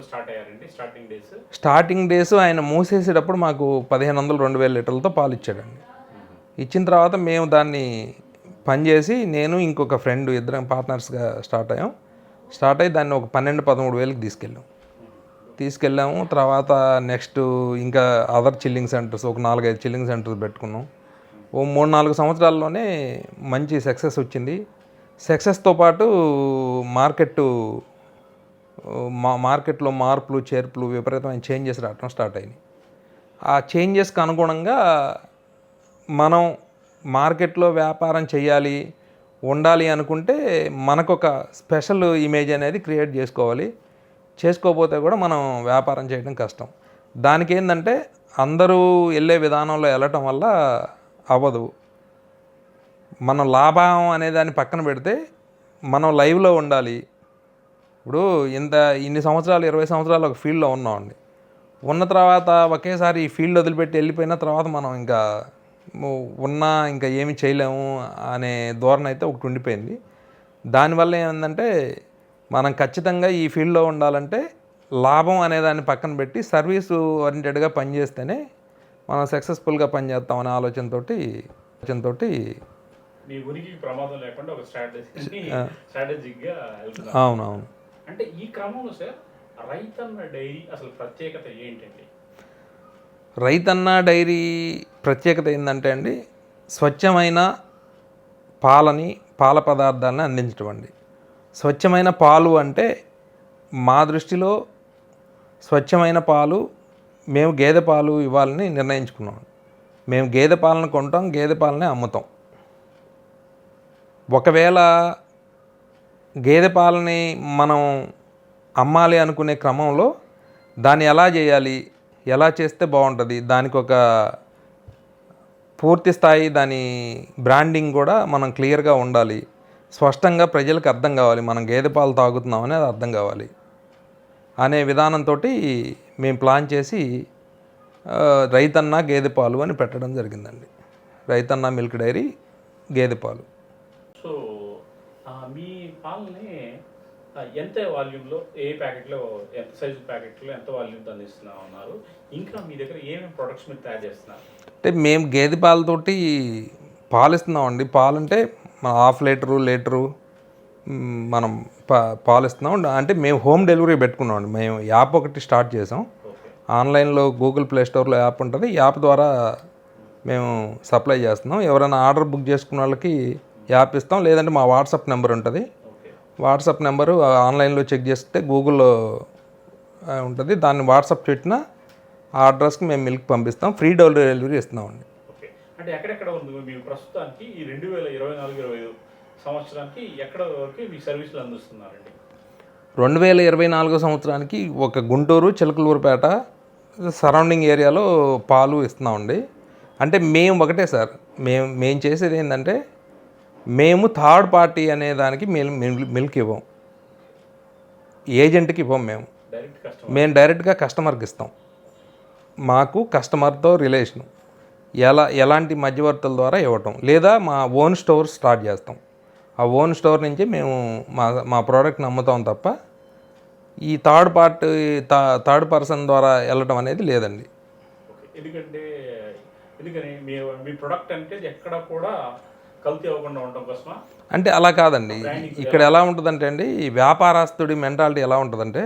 Start అయ్యారండి? Starting days? Starting days ఆయన మూసేసేటప్పుడు మాకు పదిహేను వందలు రెండు వేల లీటర్లతో పాలు ఇచ్చాడండి. ఇచ్చిన తర్వాత మేము దాన్ని పనిచేసి నేను ఇంకొక ఫ్రెండ్ ఇద్దరం పార్ట్నర్స్గా స్టార్ట్ అయ్యాం. స్టార్ట్ అయ్యి దాన్ని ఒక పన్నెండు పదమూడు వేలకు తీసుకెళ్ళాం. తీసుకెళ్ళాము. తర్వాత నెక్స్ట్ ఇంకా అదర్ చిల్లింగ్ సెంటర్స్ ఒక నాలుగైదు చిల్లింగ్ సెంటర్స్ పెట్టుకున్నాం. ఓ మూడు నాలుగు సంవత్సరాల్లోనే మంచి సక్సెస్ వచ్చింది. సక్సెస్తో పాటు మార్కెట్ మా మార్కెట్లో మార్పులు చేర్పులు విపరీతమైన చేంజెస్ రావడం స్టార్ట్ అయినాయి. ఆ చేంజెస్కి అనుగుణంగా మనం మార్కెట్లో వ్యాపారం చేయాలి ఉండాలి అనుకుంటే మనకొక స్పెషల్ ఇమేజ్ అనేది క్రియేట్ చేసుకోవాలి. చేసుకోకపోతే కూడా మనం వ్యాపారం చేయడం కష్టం. దానికి ఏంటంటే అందరూ వెళ్ళే విధానంలో వెళ్ళటం వల్ల అవ్వదు. మనం లాభం అనే దాన్ని పక్కన పెడితే మనం లైవ్లో ఉండాలి ఇప్పుడు ఇంత ఇన్ని సంవత్సరాలు ఇరవై సంవత్సరాలు ఒక ఫీల్డ్లో ఉన్నామండి. ఉన్న తర్వాత ఒకేసారి ఈ ఫీల్డ్ వదిలిపెట్టి వెళ్ళిపోయిన తర్వాత మనం ఇంకా ఉన్నా ఇంకా ఏమి చేయలేము అనే ధోరణి అయితే ఒకటి ఉండిపోయింది. దానివల్ల ఏంటంటే మనం ఖచ్చితంగా ఈ ఫీల్డ్లో ఉండాలంటే లాభం అనే దాన్ని పక్కన పెట్టి సర్వీసు ఓరియంటెడ్గా పనిచేస్తేనే మనం సక్సెస్ఫుల్గా పనిచేస్తామనే స్ట్రాటజిక్గా వెళ్తున్నారు అవునవును. అంటే ఈ క్రమంలో సార్ రైతన్న డైరీ అసలు ప్రత్యేకత ఏంటండి? రైతన్న డైరీ ప్రత్యేకత ఏంటంటే అండి స్వచ్ఛమైన పాలని పాల పదార్థాలను అందించడం అండి. స్వచ్ఛమైన పాలు అంటే మా దృష్టిలో స్వచ్ఛమైన పాలు మేము గేదె పాలు ఇవ్వాలని నిర్ణయించుకున్నాం. మేము గేదె పాలను కొంటాం గేదె పాలనే అమ్ముతాం. ఒకవేళ గేదె పాలని మనం అమ్మాలి అనుకునే క్రమంలో దాన్ని ఎలా చేయాలి ఎలా చేస్తే బాగుంటుంది దానికి ఒక పూర్తి స్థాయి దాని బ్రాండింగ్ కూడా మనం క్లియర్గా ఉండాలి స్పష్టంగా ప్రజలకు అర్థం కావాలి మనం గేదె పాలు తాగుతున్నాం అనేది అర్థం కావాలి అనే విధానంతో మేము ప్లాన్ చేసి రైతన్న గేదె పాలు అని పెట్టడం జరిగిందండి. రైతన్న మిల్క్ డైరీ గేదె పాలు. సో మీ పాలని ఎంత వాల్యూమ్లో ఏ ప్యాకెట్లో ఎంత సైజు ప్యాకెట్లో ఎంత వాల్యూమ్తో అందిస్తున్నా ఉన్నారు ఇంకా మీ దగ్గర ఏమేమి ప్రొడక్ట్స్ మీరు తయారు చేస్తున్నారు? అంటే మేము గేదె పాలతోటి పాలు ఇస్తున్నామండి పాలు అంటే మన హాఫ్ లీటరు లీటరు మనం పా పాలు ఇస్తున్నాం అంటే మేము హోమ్ డెలివరీ పెట్టుకున్నామండి. మేము యాప్ ఒకటి స్టార్ట్ చేసాం. ఆన్లైన్లో గూగుల్ ప్లే స్టోర్లో యాప్ ఉంటుంది. యాప్ ద్వారా మేము సప్లై చేస్తున్నాం. ఎవరైనా ఆర్డర్ బుక్ చేసుకున్న వాళ్ళకి యాప్ ఇస్తాం. లేదంటే మా వాట్సాప్ నెంబర్ ఉంటుంది. వాట్సాప్ నెంబరు ఆన్లైన్లో చెక్ చేస్తే గూగుల్లో ఉంటుంది. దాన్ని వాట్సాప్ పెట్టిన ఆ అడ్రస్కి మేము మిల్క్ పంపిస్తాం. ఫ్రీ డెలివరీ ఇస్తున్నామండి. అంటే ఎక్కడెక్కడ ఉంది మీకు ప్రస్తుతానికి ఈ రెండు వేల ఇరవై నాలుగు ఇరవై ఐదు సంవత్సరానికి ఎక్కడ వరకు మీ సర్వీసులు అందిస్తున్నారండి? రెండు వేల ఇరవై నాలుగో సంవత్సరానికి ఒక గుంటూరు చిలకలూరుపేట సరౌండింగ్ ఏరియాలో పాలు ఇస్తున్నామండి. అంటే మేము ఒకటే సార్. మేము మేము చేసేది ఏంటంటే మేము థర్డ్ పార్టీ అనే దానికి మిల్- మిల్- మిల్క్ ఇవ్వం. ఏజెంట్కి ఇవ్వం మేము. మేము డైరెక్ట్గా కస్టమర్కి ఇస్తాం. మాకు కస్టమర్తో రిలేషన్. ఎలా ఎలాంటి మధ్యవర్తుల ద్వారా ఇవ్వటం. లేదా మా ఓన్ స్టోర్ స్టార్ట్ చేస్తాం. ఆ ఓన్ స్టోర్ నుంచి మేము మా మా ప్రోడక్ట్ని అమ్ముతాం తప్ప ఈ థర్డ్ పార్టీ థర్డ్ పర్సన్ ద్వారా వెళ్ళటం అనేది లేదండి. ఎందుకంటే ఎందుకని మీ మీ ప్రొడక్ట్ అంటే ఎక్కడ కూడా కల్తీ అవ్వకుండా ఉండడం కోసమా? అంటే అలా కాదండి. ఇక్కడ ఎలా ఉంటుందంటే అండి ఈ వ్యాపారస్తుడి మెంటాలిటీ ఎలా ఉంటుందంటే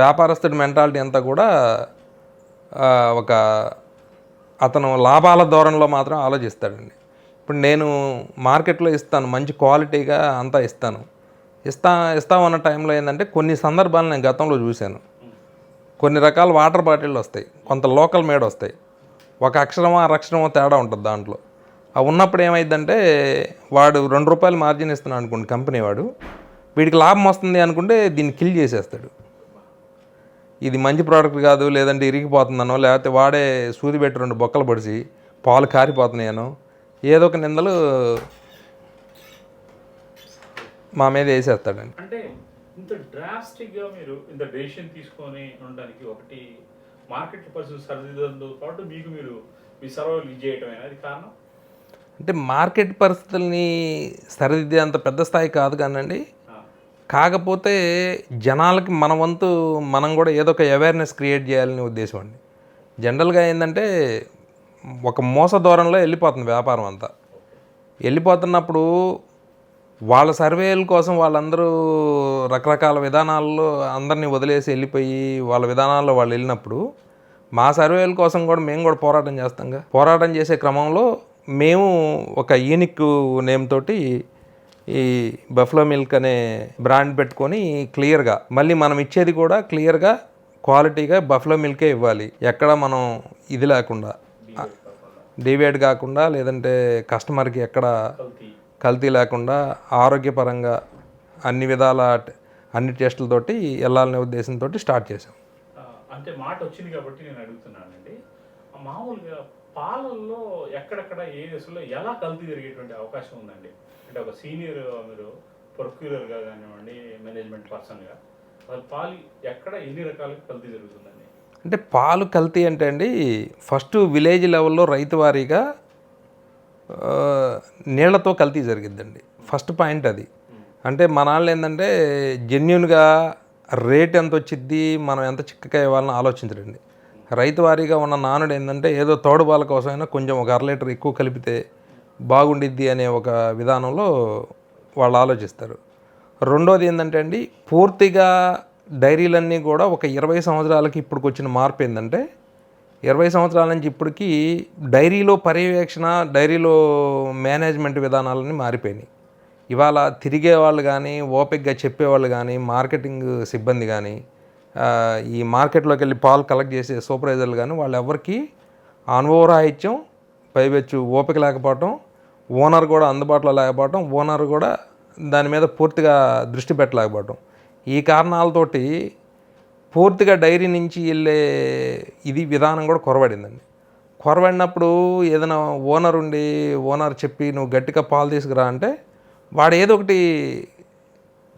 వ్యాపారస్తుడి మెంటాలిటీ అంతా కూడా ఒక అతను లాభాల ధోరణిలో మాత్రం ఆలోచిస్తాడండి. ఇప్పుడు నేను మార్కెట్లో ఇస్తాను మంచి క్వాలిటీగా అంతా ఇస్తాను. ఇస్తా ఇస్తామన్న టైంలో ఏంటంటే కొన్ని సందర్భాలు నేను గతంలో చూశాను. కొన్ని రకాల వాటర్ బాటిళ్ళు వస్తాయి కొంత లోకల్ మేడ్ వస్తాయి. ఒక అక్షరమో అరక్షరమో తేడా ఉంటుంది దాంట్లో. ఉన్నప్పుడు ఏమైందంటే వాడు రెండు రూపాయలు మార్జిన్ ఇస్తున్నాడు అనుకోండి కంపెనీ వాడు. వీడికి లాభం వస్తుంది అనుకుంటే దీన్ని కిల్ చేసేస్తాడు. ఇది మంచి ప్రోడక్ట్ కాదు లేదంటే ఇరిగిపోతుందనో లేకపోతే వాడే సూది పెట్టి రెండు బొక్కలు పడిసి పాలు కారిపోతున్నాయనో ఏదో ఒక నిందలు మా మీద వేసేస్తాడండి. అంటే ఇంత డ్రాస్టిక్గా మీరు ఇంత డెసిషన్ తీసుకొని ఉండడానికి ఒకటి మార్కెట్ పరిస్థితి సరిదిద్దంతో పాటు మీకు మీరు మీ సర్వైవల్ ఇది చేయటం అది కారణం? అంటే మార్కెట్ పరిస్థితుల్ని సరిదిద్దే అంత పెద్ద స్థాయి కాదు కానండి. కాకపోతే జనాలకి మన వంతు మనం కూడా ఏదో ఒక అవేర్నెస్ క్రియేట్ చేయాలనే ఉద్దేశం అండి. జనరల్గా ఏంటంటే ఒక మోస దూరంలో వెళ్ళిపోతుంది వ్యాపారం అంతా. వెళ్ళిపోతున్నప్పుడు వాళ్ళ సర్వేల కోసం వాళ్ళందరూ రకరకాల విధానాల్లో అందరినీ వదిలేసి వెళ్ళిపోయి వాళ్ళ విధానాల్లో వాళ్ళు వెళ్ళినప్పుడు మా సర్వేల కోసం కూడా మేము కూడా పోరాటం చేస్తాంగా. పోరాటం చేసే క్రమంలో మేము ఒక యూనిక్ నేమ్ తోటి ఈ బఫ్లో మిల్క్ అనే బ్రాండ్ పెట్టుకొని క్లియర్గా మళ్ళీ మనం ఇచ్చేది కూడా క్లియర్గా క్వాలిటీగా బఫ్లో మిల్కే ఇవ్వాలి. ఎక్కడ మనం ఇది లేకుండా డివేట్ కాకుండా లేదంటే కస్టమర్కి ఎక్కడ కల్తీ లేకుండా ఆరోగ్యపరంగా అన్ని విధాల అన్ని టెస్టులతోటి వెళ్ళాలనే ఉద్దేశంతో స్టార్ట్ చేసాం అంటే మాట వచ్చింది కాబట్టి నేను అడుగుతున్నానండి. మామూలుగా పాలల్లో ఎక్కడెక్కడ ఏ దశలో ఎలా కల్తీ జరిగేటువంటి అవకాశం ఉందండి? అంటే ఒక సీనియర్ మీరు ప్రొక్యూరర్గా కానివ్వండి మేనేజ్మెంట్ పర్సన్గా అసలు పాలు ఎక్కడ ఎన్ని రకాలుగా కల్తీ జరుగుతుందండి? అంటే పాలు కల్తీ అంటే అండి ఫస్ట్ విలేజ్ లెవెల్లో రైతు వారీగా నీళ్ళతో కల్తీ జరిగిద్దండి. ఫస్ట్ పాయింట్ అది. అంటే మన వాళ్ళు ఏంటంటే జెన్యున్గా రేట్ ఎంత వచ్చిద్ది మనం ఎంత చిక్కగా ఇవ్వాలని ఆలోచించరండి. రైతు వారీగా ఉన్న నానుడు ఏంటంటే ఏదో తోడుబాల కోసమైనా కొంచెం ఒక అర లీటర్ ఎక్కువ కలిపితే బాగుండిద్ది అనే ఒక విధానంలో వాళ్ళు ఆలోచిస్తారు. రెండోది ఏంటంటే అండి పూర్తిగా డైరీలన్నీ కూడా ఒక ఇరవై సంవత్సరాలకి ఇప్పటికి వచ్చిన మార్పు ఏంటంటే ఇరవై సంవత్సరాల నుంచి ఇప్పటికీ డైరీలో పర్యవేక్షణ డైరీలో మేనేజ్మెంట్ విధానాలన్నీ మారిపోయినాయి. ఇవాళ తిరిగే వాళ్ళు కానీ ఓపిక్గా చెప్పేవాళ్ళు కానీ మార్కెటింగ్ సిబ్బంది కానీ ఈ మార్కెట్లోకి వెళ్ళి పాలు కలెక్ట్ చేసే సూపర్వైజర్లు కానీ వాళ్ళు ఎవరికి అనుభవరాహిత్యం పైవెచ్చు ఓపిక లేకపోవటం ఓనర్ కూడా అందుబాటులో లేకపోవటం ఓనర్ కూడా దాని మీద పూర్తిగా దృష్టి పెట్టలేకపోవటం. ఈ కారణాలతోటి పూర్తిగా డైరీ నుంచి వెళ్ళే ఇది విధానం కూడా కొరబడిందండి కొరబడినప్పుడు ఏదైనా ఓనర్ ఉండి ఓనర్ చెప్పి నువ్వు గట్టిగా పాలు తీసుకురా అంటే వాడు ఏదో ఒకటి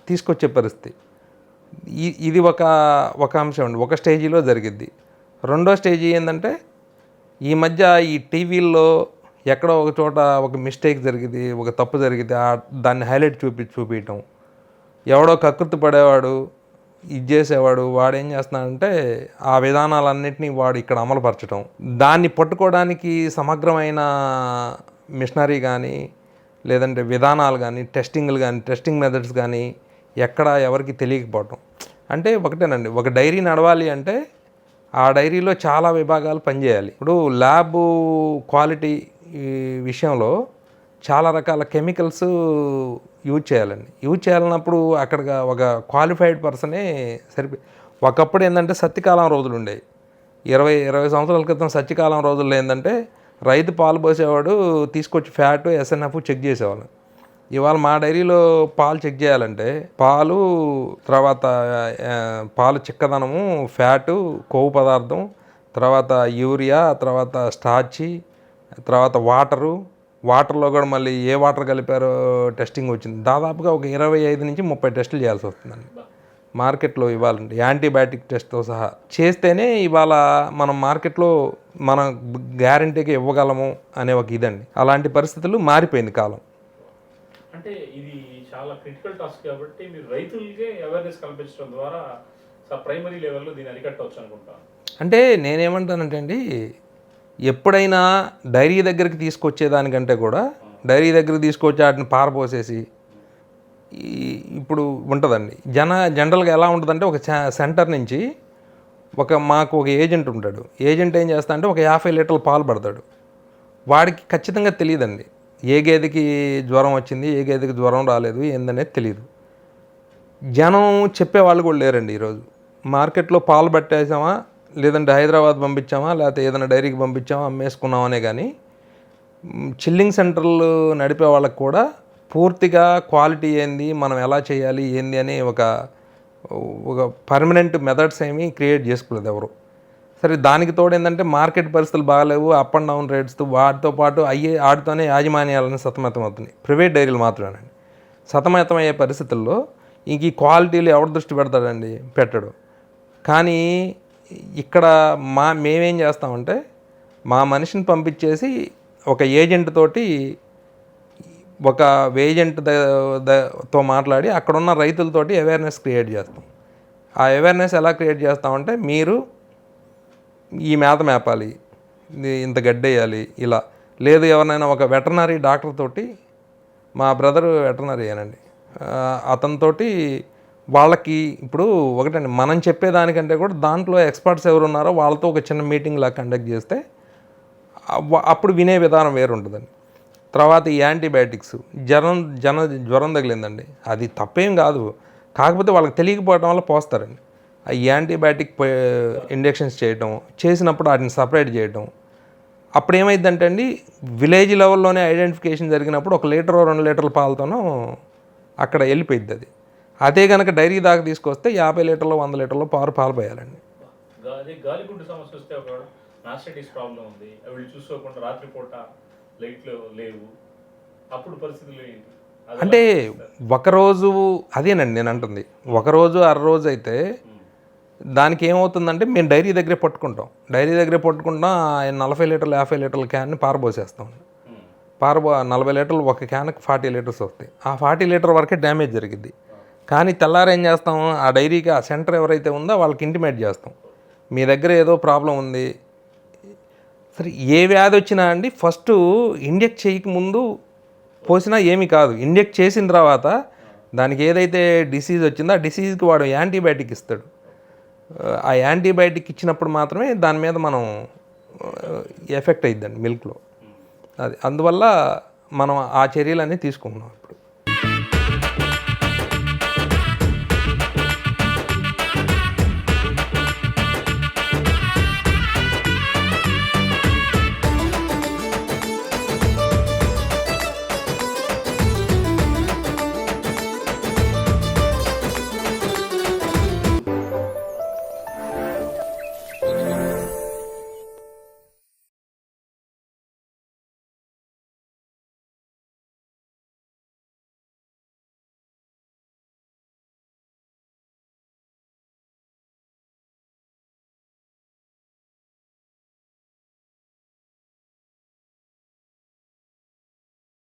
తీసుకొచ్చే పరిస్థితి. ఇది ఒక ఒక అంశం అండి. ఒక స్టేజీలో జరిగిద్ది. రెండో స్టేజీ ఏంటంటే ఈ మధ్య ఈ టీవీల్లో ఎక్కడో ఒక చోట ఒక మిస్టేక్ జరిగింది ఒక తప్పు జరిగింది దాన్ని హైలైట్ చూపి చూపించటం ఎవడో కకృతి పడేవాడు ఇది చేసేవాడు వాడు ఏం చేస్తున్నాడంటే ఆ విధానాలన్నింటినీ వాడు ఇక్కడ అమలుపరచడం దాన్ని పట్టుకోవడానికి సమగ్రమైన మిషనరీ కానీ లేదంటే విధానాలు కానీ టెస్టింగ్లు కానీ టెస్టింగ్ మెథడ్స్ కానీ ఎక్కడ ఎవరికి తెలియకపోవటం. అంటే ఒకటేనండి ఒక డైరీ నడవాలి అంటే ఆ డైరీలో చాలా విభాగాలు పనిచేయాలి. ఇప్పుడు ల్యాబ్ క్వాలిటీ విషయంలో చాలా రకాల కెమికల్స్ యూజ్ చేయాలండి. యూజ్ చేయాలన్నప్పుడు అక్కడ ఒక క్వాలిఫైడ్ పర్సనే సరిపో ఒకప్పుడు ఏంటంటే సత్యకాలం రోజులు ఉండేవి. ఇరవై ఇరవై సంవత్సరాల క్రితం సత్యకాలం రోజుల్లో ఏంటంటే రైతు పాలు పోసేవాడు తీసుకొచ్చి ఫ్యాట్ ఎస్ఎన్ఎఫ్ చెక్ చేసేవాళ్ళు. ఇవాళ మా డైరీలో పాలు చెక్ చేయాలంటే పాలు తర్వాత పాలు చిక్కదనము ఫ్యాటు కొవ్వు పదార్థం తర్వాత యూరియా తర్వాత స్టార్చి తర్వాత వాటరు. వాటర్లో కూడా మళ్ళీ ఏ వాటర్ కలిపారో టెస్టింగ్ వచ్చింది. దాదాపుగా ఒక ఇరవై ఐదు నుంచి ముప్పై టెస్టులు చేయాల్సి వస్తుందండి. మార్కెట్లో ఇవ్వాలండి. యాంటీబయాటిక్ టెస్ట్తో సహా. చేస్తేనే ఇవాళ మనం మార్కెట్లో మనం గ్యారంటీగా ఇవ్వగలము అనే ఒక ఇదండి. అలాంటి పరిస్థితులు మారిపోయింది కాలం. అంటే ఇది చాలా క్రిటికల్ టాస్క్ కాబట్టి మీరు రైతులకే అవేర్నెస్ కల్పించడం ద్వారా ప్రైమరీ లెవెల్లో దీన్ని అరికట్టవచ్చు అనుకుంటాను. అంటే నేనేమంటానంటే అండి ఎప్పుడైనా డైరీ దగ్గరికి తీసుకొచ్చేదానికంటే కూడా డైరీ దగ్గర తీసుకొచ్చి వాటిని పారపోసేసి ఈ ఇప్పుడు ఉంటుందండి. జన జనరల్గా ఎలా ఉంటుందంటే ఒక సెంటర్ నుంచి ఒక మాకు ఒక ఏజెంట్ ఉంటాడు. ఏజెంట్ ఏం చేస్తా అంటే ఒక యాభై లీటర్ల పాలు పడతాడు. వాడికి ఖచ్చితంగా తెలియదండి. ఏ గేదెకి జ్వరం వచ్చింది ఏ గేదెకి జ్వరం రాలేదు ఏందనేది తెలియదు జనం చెప్పేవాళ్ళు కూడా లేరండి ఈరోజు. మార్కెట్లో పాలు పట్టేసామా లేదంటే హైదరాబాద్ పంపించామా లేకపోతే ఏదైనా డైరీకి పంపించామా అమ్మేసుకున్నామనే కానీ చిల్లింగ్ సెంటర్లు నడిపే వాళ్ళకు కూడా పూర్తిగా క్వాలిటీ ఏంది మనం ఎలా చేయాలి ఏంది అని ఒక ఒక పర్మనెంట్ మెథడ్స్ ఏమీ క్రియేట్ చేసుకోలేదు ఎవరు. సరే దానికి తోడు ఏంటంటే మార్కెట్ పరిస్థితులు బాగాలేవు అప్ అండ్ డౌన్ రేట్స్ వాటితో పాటు అయ్యే వాటితోనే యాజమాన్యాలను సతమతం అవుతున్నాయి. ప్రైవేట్ డైరీలు మాత్రమేనండి సతమతం అయ్యే పరిస్థితుల్లో ఇంక ఈ క్వాలిటీలు ఎవరు దృష్టి పెడతాడండి? పెట్టడు. కానీ ఇక్కడ మా మేమేం చేస్తామంటే మా మనిషిని పంపించేసి ఒక ఏజెంట్ తోటి ఒక ఏజెంట్తో మాట్లాడి అక్కడున్న రైతులతోటి అవేర్నెస్ క్రియేట్ చేస్తాం. ఆ అవేర్నెస్ ఎలా క్రియేట్ చేస్తామంటే మీరు ఈ మేత మేపాలి. ఇంత గడ్డేయాలి ఇలా. లేదు ఎవరినైనా ఒక వెటర్నరీ డాక్టర్ తోటి మా బ్రదర్ వెటర్నరీ అనండి. అతనితోటి వాళ్ళకి ఇప్పుడు ఒకటండి మనం చెప్పేదానికంటే కూడా దాంట్లో ఎక్స్పర్ట్స్ ఎవరు ఉన్నారో వాళ్ళతో ఒక చిన్న మీటింగ్ లా కండక్ట్ చేస్తే అప్పుడు వినే విధానం వేరు ఉంటుందండి తర్వాత ఈ యాంటీబయాటిక్స్ జ్వరం జన జ్వరం తగిలిందండి. అది తప్పేం కాదు. కాకపోతే వాళ్ళకి తెలియకపోవడం వల్ల పోస్తారండి. యాంటీబయాటిక్ ఇంజెక్షన్స్ చేయటం చేసినప్పుడు వాటిని సపరేట్ చేయటం. అప్పుడు ఏమైందంటే అండి విలేజ్ లెవెల్లోనే ఐడెంటిఫికేషన్ జరిగినప్పుడు ఒక లీటర్ రెండు లీటర్ల పాలతోనూ అక్కడ వెళ్ళిపోయింది అది. అదే కనుక డైరీ దాకా తీసుకొస్తే యాభై లీటర్లు వంద లీటర్లు పాలు పాలు పోయాలండి. అదే గాలిగుండు సమస్య వస్తే ఒకవేళ మాస్టైటిస్ ప్రాబ్లం ఉంది. అవి చూసుకోకుండా రాత్రిపూట లైట్లు లేవు. అప్పుడు పరిస్థితులు ఏంటి? అది అంటే ఒకరోజు అదేనండి నేను అంటుంది. ఒకరోజు అర రోజు అయితే దానికి ఏమవుతుందంటే మేము డైరీ దగ్గరే పట్టుకుంటాం. డైరీ దగ్గరే పట్టుకుంటాం నలభై లీటర్లు యాభై లీటర్ల క్యాన్ని పారబోసేస్తాం. పారబో నలభై లీటర్లు ఒక క్యాన్కి ఫార్టీ లీటర్స్ వస్తాయి. ఆ ఫార్టీ లీటర్ వరకే డ్యామేజ్ జరిగింది కానీ తెల్లారు ఏం చేస్తాం? ఆ డైరీకి ఆ సెంటర్ ఎవరైతే ఉందో వాళ్ళకి ఇంటిమేట్ చేస్తాం. మీ దగ్గర ఏదో ప్రాబ్లం ఉంది. సరే ఏ వ్యాధి వచ్చినా అండి ఫస్ట్ ఇంజెక్ట్ చేయక ముందు పోసినా ఏమీ కాదు. ఇంజెక్ట్ చేసిన తర్వాత దానికి ఏదైతే డిసీజ్ వచ్చిందో ఆ డిసీజ్కి వాడు యాంటీబయాటిక్ ఇస్తాడు. ఆ యాంటీబయాటిక్ ఇచ్చినప్పుడు మాత్రమే దాని మీద మనం ఎఫెక్ట్ అయ్యిద్దండి మిల్క్లో. అది అందువల్ల మనం ఆ చర్యలన్నీ తీసుకుంటున్నాం ఇప్పుడు.